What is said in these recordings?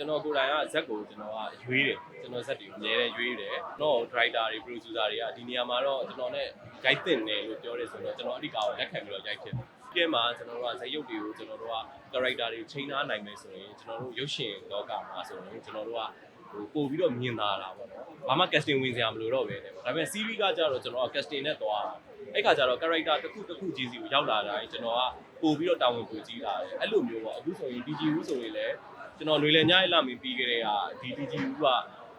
ကျွန်တော်ကိုယ်တိုင်ကဇက်ကိုကျွန်တော်ကရွေးတယ်ကျွန်တော်ဇက်တွေကိုအများနဲ့ရွေးတယ်ကျွန်တော် driver တွေ producer တွေကဒီနေရာမှာတော့ကျွန်တော်နဲ့ guide တင်တယ်လို့ပြောရဲဆိုတော့ကျွန်တော်အဓိကကိုလက်ခံပြီးတော့ရိုက်ဖြစ်တယ်ဒီထဲမှာကျွန်တော်တို့ကဇက်ရုပ်တွေကိုကျွန်တော်တို့က character တွေချိန်ထားနိုင်မယ်ဆိုရင်ကျွန်တော်တို့ရုပ်ရှင်လောကမှာဆိုရင်ကျွန်တော်တို့ကဟိုပို့ပြီးတော့မြင်သာတာပေါ့နော်ဘာမှ casting ဝင်စရာမလိုတော့ပဲねပေါ့ဒါပေမဲ့ series ကကြတော့ကျွန်တော်က casting နဲ့သွားတာအဲ့ခါကျတော့ character တစ်ခုတစ်ခုချင်းစီကိုရောက်လာတိုင်းကျွန်တော်ကပို့ပြီးတော့တာဝန်ပိုကြီးလာတယ်အဲ့လိုမျိုးပေါ့အခုဆိုရင် DGU ဆိုရင်လည်း ကျွန်တော်လွေလည်ညရဲ့လာမင်းပြီးခဲ့တဲ့ဟာဒီ DGU က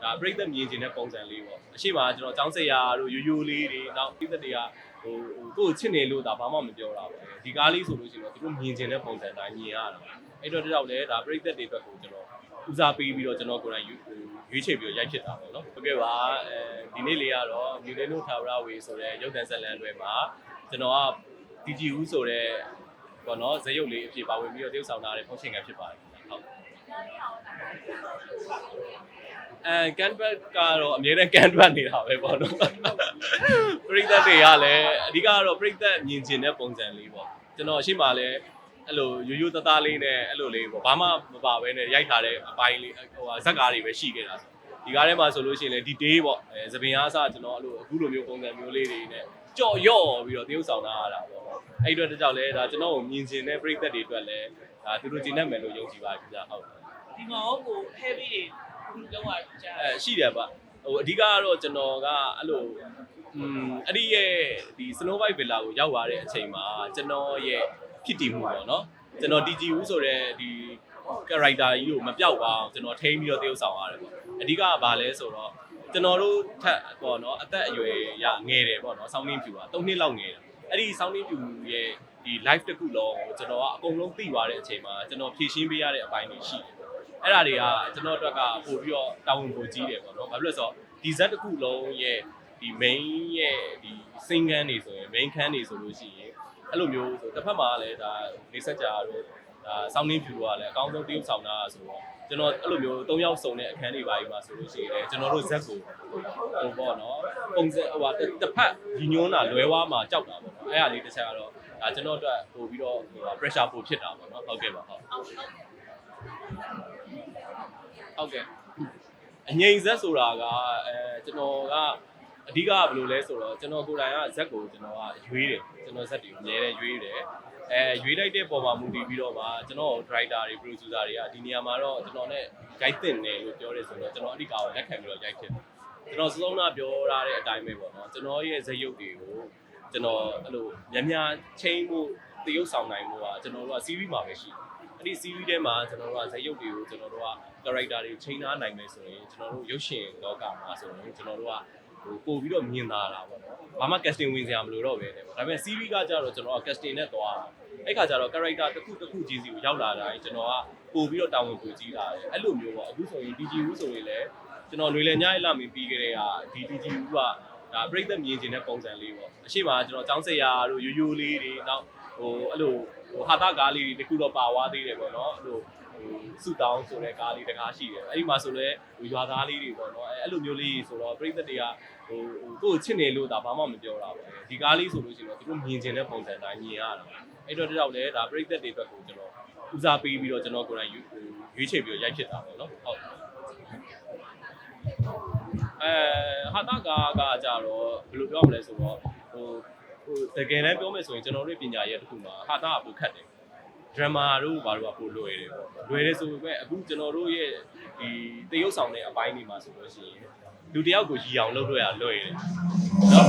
ဒါပြိသက်မြင်ကျင်တဲ့ပုံစံလေးပေါ့အရှိမကျွန်တော်ចောင်းစရာတို့ရိုးရိုးလေးတွေနောက်ပြိသက်တွေကဟိုဟိုကိုယ်ချစ်နေလို့ဒါဘာမှမပြောတာပေါ့ဒီကားလေးဆိုလို့ရှိရင်တော့သူတို့မြင်ကျင်တဲ့ပုံစံတိုင်းမြင်ရတာအဲ့တော့တယောက်လည်းဒါပြိသက်တွေအတွက်ကိုကျွန်တော်ဦးစားပေးပြီးတော့ကျွန်တော်ကိုယ်တိုင်ရွေးချယ်ပြီးတော့ရိုက်ဖြစ်တာပေါ့နော်ဟုတ်ကဲ့ပါအဲဒီနေ့လေးကတော့မြူလေးနို့ထာဝရဝေဆိုတဲ့ရုပ်သံဆက်လန်းတွေမှာကျွန်တော်က DGU ဆိုတဲ့ပေါ့နော်ဇက်ရုပ်လေးအဖြစ်ပါဝင်ပြီးတော့တရုပ်ဆောင်ထားတဲ့ဖုန်းရှင်ကဖြစ်ပါတယ်ဟုတ် အဲကန်ဘတ်ကတော့အမြဲတမ်းကန်ဘတ်နေတာပဲပေါ့နော်ပရိသတ်တွေကလည်းအဓိကကတော့ပရိသတ်မြင်ကျင်တဲ့ပုံစံလေးပေါ့ကျွန်တော်အရှိမလည်းအဲ့လိုရိုးရိုးသားသားလေးနဲ့အဲ့လိုလေးပေါ့ဘာမှမပါဘဲနဲ့ရိုက်ထားတဲ့အပိုင်းလေးဟိုဟာဇက်ကားတွေပဲရှိခဲ့တာဆိုဒီကားထဲမှာဆိုလို့ရှိရင်လည်းဒီ day ပေါ့အဲသပင်အားစကျွန်တော်အဲ့လိုအခုလိုမျိုးပုံစံမျိုးလေးတွေနဲ့ကြော့ရော့ပြီးတော့တရုပ်ဆောင်ထားရတာပေါ့အဲ့ဒီတော့တကြောက်လဲဒါကျွန်တော်ကိုမြင်ကျင်တဲ့ပရိသတ်တွေအတွက်လည်းဒါသူတို့ကျင်တတ်မယ်လို့ယုံကြည်ပါတယ်ခင်ဗျာဟုတ် ဒီမှာဟောကို heavy တွေလောက်ရကြအဲရှိတယ်ဗျဟိုအဓိကကတော့ကျွန်တော်ကအဲ့လိုอืมအဲ့ဒီရဲ့ဒီ Snow White Villa ကိုရောက်လာတဲ့အချိန်မှာကျွန်တော်ရဲ့ဖြစ်တည်မှုပေါ့နော်ကျွန်တော် DGU ဆိုတဲ့ဒီ character ကြီးကိုမပြောက်ပါအောင်ကျွန်တော်ထိန်းပြီးတော့တရုပ်ဆောင်ရတယ်ပေါ့အဓိကကဘာလဲဆိုတော့ကျွန်တော်တို့ထက်ပေါ့နော်အသက်အရွယ်ရငယ်တယ်ပေါ့နော် sounding view က3နှစ်လောက်ငယ်တယ်အဲ့ဒီ sounding view ရဲ့ဒီ live တစ်ခုလုံးကိုကျွန်တော်ကအကုန်လုံးသိသွားတဲ့အချိန်မှာကျွန်တော်ဖြည့်ရှင်းပေးရတဲ့အပိုင်းတွေရှိတယ် အဲ့ဒါတွေကကျွန်တော်အတွက်ကပို့ပြီးတော့တာဝန်ပိုကြီးတယ်ပေါ့နော်။ဘာဖြစ်လို့လဲဆိုတော့ဒီဇက်တစ်ခုလုံးရဲ့ဒီ main ရဲ့ဒီ sing ခန်းတွေဆိုရင် main ခန်းတွေဆိုလို့ရှိရင်အဲ့လိုမျိုးဆိုတစ်ဖက်မှာလည်းဒါနေဆက်ကြာတို့ဒါ sounding view ကလည်းအကောင်းဆုံးတရုပ်ဆောင်တာဆိုတော့ကျွန်တော်အဲ့လိုမျိုး၃ယောက်စုံတဲ့အခန်းတွေပါကြီးမှာဆိုလို့ရှိရင်လည်းကျွန်တော်တို့ဇက်ကိုဟိုပေါ့နော်ပုံစံဟိုဟာတစ်ဖက်ညီညွန်းတာလွဲဝါးမှာကြောက်တာပေါ့နော်အဲ့ဒါလေးတစ်ချက်ကတော့ဒါကျွန်တော်အတွက်ပို့ပြီးတော့ဟို pressure ပို့ဖြစ်တာပေါ့နော်ဟုတ်ကဲ့ပါဟုတ်အောင် ဟုတ်ဟုတ်ကဲ့အငိမ့်ဇက်ဆိုတာကအဲကျွန်တော်ကအဓိကကဘယ်လိုလဲဆိုတော့ကျွန်တော်ကိုယ်တိုင်ကဇက်ကိုကျွန်တော်ကရွေးတယ်ကျွန်တော်ဇက်တွေကိုအများနဲ့ရွေးတယ်အဲရွေးလိုက်တဲ့ပုံမှာမူတည်ပြီးတော့မှကျွန်တော် driver တွေ producer တွေကဒီနေရာမှာတော့ကျွန်တော်နဲ့ guide တင်တယ်လို့ပြောရဲဆိုတော့ကျွန်တော်အဓိကကိုလက်ခံပြီးတော့ရိုက်ဖြစ်တယ်ကျွန်တော်စလုံးနာပြောထားတဲ့အတိုင်းပဲပေါ့နော်ကျွန်တော်ရဲ့ဇက်ရုပ်တွေကိုကျွန်တော်အဲ့လိုများများချင်းမှုတရုပ်ဆောင်နိုင်မှုကကျွန်တော်တို့က series မှာပဲရှိတယ် အဲ့ဒီ series ထဲမှာကျွန်တော်တို့ကဇာတ်ရုပ်တွေကိုကျွန်တော်တို့က character တွေချိန်ထားနိုင်မယ်ဆိုရင်ကျွန်တော်တို့ရုပ်ရှင်လောကမှာဆိုရင်ကျွန်တော်တို့ကဟိုပို့ပြီးတော့မြင်သာတာပေါ့နော်။ဘာမှ casting ဝင်စရာမလိုတော့ပဲねပေါ့။ဒါပေမဲ့ series ကကြတော့ကျွန်တော်က casting နဲ့သွားတာ။အဲ့ခါကျတော့ character တစ်ခုတစ်ခုချင်းစီကိုရောက်လာတိုင်းကျွန်တော်ကပို့ပြီးတော့တာဝန်ပိုကြီးလာတယ်။အဲ့လိုမျိုးပေါ့အခုဆိုရင် DGU ဆိုရင်လည်းကျွန်တော်လွေလည်ညရဲ့လာမင်းပြီးခဲ့တဲ့ဟာဒီ DGU ကဒါပြိသက်မြင်ကျင်တဲ့ပုံစံလေးပေါ့အရှိမကျွန်တော်ចောင်းစရာတို့ရိုးရိုးလေးတွေနောက် ဟိုအဲ့လိုဟိုဟာတာကားလေးတွေတခုတော့ပါသွားသေးတယ်ပေါ့နော်အဲ့လိုဟိုစုတောင်းဆိုတဲ့ကားလေးတကားရှိတယ်အဲ့ဒီမှာဆိုလဲဟိုရွာသားလေးတွေပေါ့နော်အဲ့အဲ့လိုမျိုးလေးဆိုတော့ပြိသက်တွေကဟိုဟိုကိုယ်ချစ်နေလို့ဒါဘာမှမပြောတာပေါ့ဒီကားလေးဆိုလို့ရှိရင်တော့သူတို့မြင်ကျင်တဲ့ပုံစံတိုင်းမြင်ရတာအဲ့တော့တယောက်လဲဒါပြိသက်တွေအတွက်ကိုကျွန်တော်ဦးစားပေးပြီးတော့ကျွန်တော်ကိုယ်တိုင်ရွေးချယ်ပြီးတော့ရိုက်ဖြစ်တာပေါ့နော်ဟုတ်အဲဟာတာကားကကြတော့ဘယ်လိုပြောမလဲဆိုတော့ဟိုဟို တကယ်တမ်းပြောမယ်ဆိုရင်ကျွန်တော်တို့ပညာရဲ့တစ်ခုမှာဟာတာကပိုခက်တယ် drama တို့ဘာလို့ကပိုလွယ်တယ်ပေါ့လွယ်တယ်ဆိုပေမဲ့အခုကျွန်တော်တို့ရဲ့ဒီတရုပ်ဆောင်တဲ့အပိုင်းတွေမှာဆိုလို့ရှိရင်လူတစ်ယောက်ကိုရီအောင်လုပ်လို့ရလွယ်တယ်နော်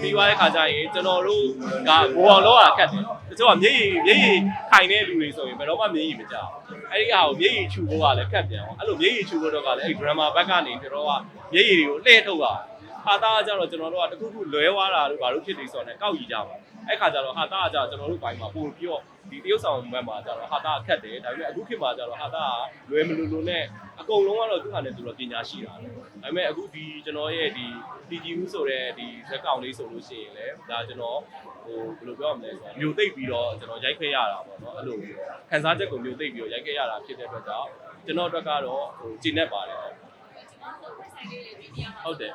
ပြီးသွားတဲ့ခါကျရင်ကျွန်တော်တို့ကဘိုးအောင်လောက်ရခက်တယ်တချို့ကမျက်ရည်မျက်ရည်ခိုင်တဲ့လူတွေဆိုရင်ဘယ်တော့မှမျက်ရည်မကြဘူးအဲ့ဒီဟာကိုမျက်ရည်ချူဖို့ကလည်းခက်ပြန်အောင်အဲ့လိုမျက်ရည်ချူဖို့တော့ကလည်းအဲ့ drama ဘက်ကနေကျွန်တော်ကမျက်ရည်တွေကိုလှည့်ထုတ်တာ ဟာတာကကြတော့ကျွန်တော်တို့ကတခုခုလွဲသွားတာတို့ဘာလို့ဖြစ်နေဆိုတော့ကောက်ရီကြပါအဲ့ခါကျတော့ဟာတာကကြကျွန်တော်တို့ဘိုင်းမှာပို့ပြီးတော့ဒီတရုပ်ဆောင်ဘက်မှာကျတော့ဟာတာခက်တယ်ဒါပေမဲ့အခုခေတ်မှာကျတော့ဟာတာကလွယ်မလို့လို့နဲ့အကုန်လုံးကတော့သူ့ဟာနဲ့သူတော့ပညာရှိတာလေဒါပေမဲ့အခုဒီကျွန်တော်ရဲ့ဒီ TGU ဆိုတဲ့ဒီဇက်ကောင်လေးဆိုလို့ရှိရင်လည်းဒါကျွန်တော်ဟိုဘယ်လိုပြောရမလဲဆိုတော့မျိုးသိပ်ပြီးတော့ကျွန်တော်ရိုက်ခဲ့ရတာပေါ့နော်အဲ့လိုခန်းစားချက်ကိုမျိုးသိပ်ပြီးတော့ရိုက်ခဲ့ရတာဖြစ်တဲ့အတွက်ကြောင့်ကျွန်တော်အတွက်ကတော့ဟိုကျင့်တ တ်ပါတယ်ဟုတ်တယ်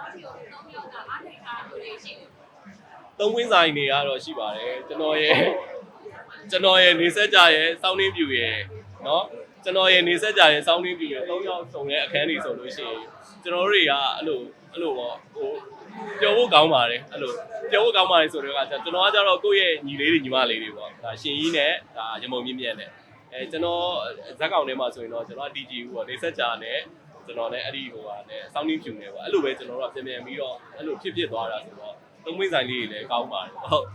သုံးဝင်းဆိုင်တွေကတော့ရှိပါတယ်ကျွန်တော်ရဲ့ကျွန်တော်ရဲ့နေဆက်ကြရဲ့စောင်းနှင်းပြူရဲ့เนาะ ကျွန်တော်ရဲ့နေဆက်ကြတဲ့စောင်းရင်းပြီးတော့၃ယောက်စုံတဲ့အခန်းတွေဆိုလို့ရှိရင်ကျွန်တော်တို့တွေကအဲ့လိုအဲ့လိုပေါ့ဟိုပျော်ဖို့ကောင်းပါတယ်အဲ့လိုပျော်ဖို့ကောင်းပါတယ်ဆိုတော့ကကျွန်တော်ကကြတော့ကိုယ့်ရဲ့ညီလေးတွေညီမလေးတွေပေါ့ဒါရှင်ကြီးနဲ့ဒါရမုံမြင့်မြတ်နဲ့အဲကျွန်တော်ဇက်ကောင်ထဲမှာဆိုရင်တော့ကျွန်တော် DG ဦးပေါ့နေဆက်ကြနဲ့ ကျွန်တော်လည်းအဲ့ဒီဟိုဟာနဲ့စောင်းရင်းဖြူနေပေါ့အဲ့လိုပဲကျွန်တော်တို့ကပြန်ပြန်ပြီးတော့အဲ့လိုဖြစ်ဖြစ်သွားတာဆိုတော့သုံးမိဆိုင်လေးတွေလည်းကောင်းပါတယ်ဟုတ်